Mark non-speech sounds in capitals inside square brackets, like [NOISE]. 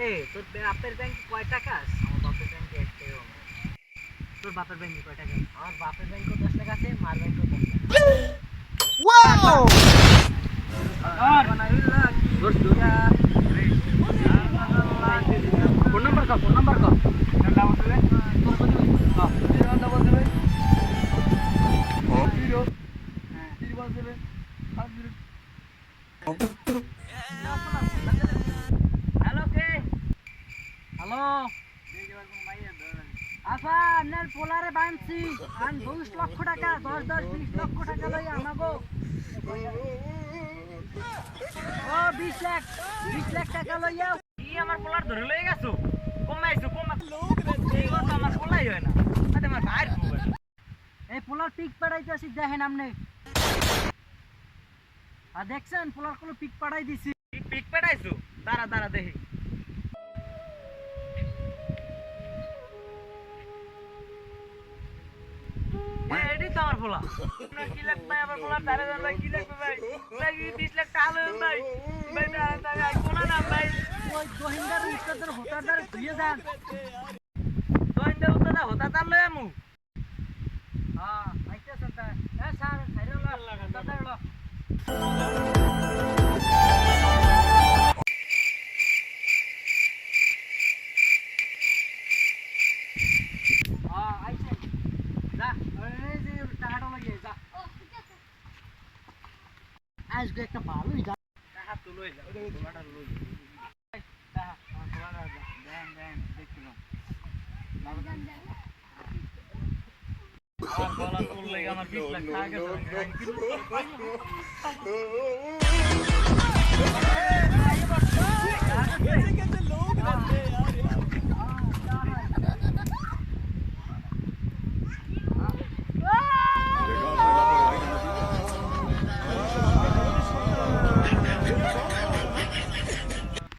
এ তোর বাপের ব্যাংকে কয় টাকা আমার বাপের ব্যাংকে একটাও নেই। তোর বাপের ব্যাংকে কয় টাকা আমার বাপের ব্যাংকে দশ টাকা আছে মার ব্যাংকে দশ টাকা ফোন নাম্বার কর ফোন নাম্বার কর হ্যালো কে আচ্ছা লক্ষ টাকা বিশ লক্ষ বিশ লাখ বিশ লাখ টাকা গেছো? কমাইছো এই পোলার পিক পাড়াইতেছি দেখেন আপনি। আর দেখছেন, পোলার কোনো পিক পাড়াই দিছি। পিক পাড়াইছো দাঁড়া দাঁড়া, দেখি। আমার পোলা কি লাখ ভাই? আমার পোলা তারে ভাই কি লাগবে ভাই? ভাই বিশ লাখ টাকা লাগবে ভাই ভাই কোনা না ভাই। ওই গোহিন্দার উস্তাদের হোতাদার ধুয়ে যান গোহিন্দার উস্তাদা হোতাদার লই আমু। আজকে একটা ভালোই যা টাকা তো লই যা টাকাটা লই টাকা। আমার দেন দেন দেখছিলাম। আমার গলা তুললে আমার বিশ লাখ টাকা গেছে। [LAUGHS]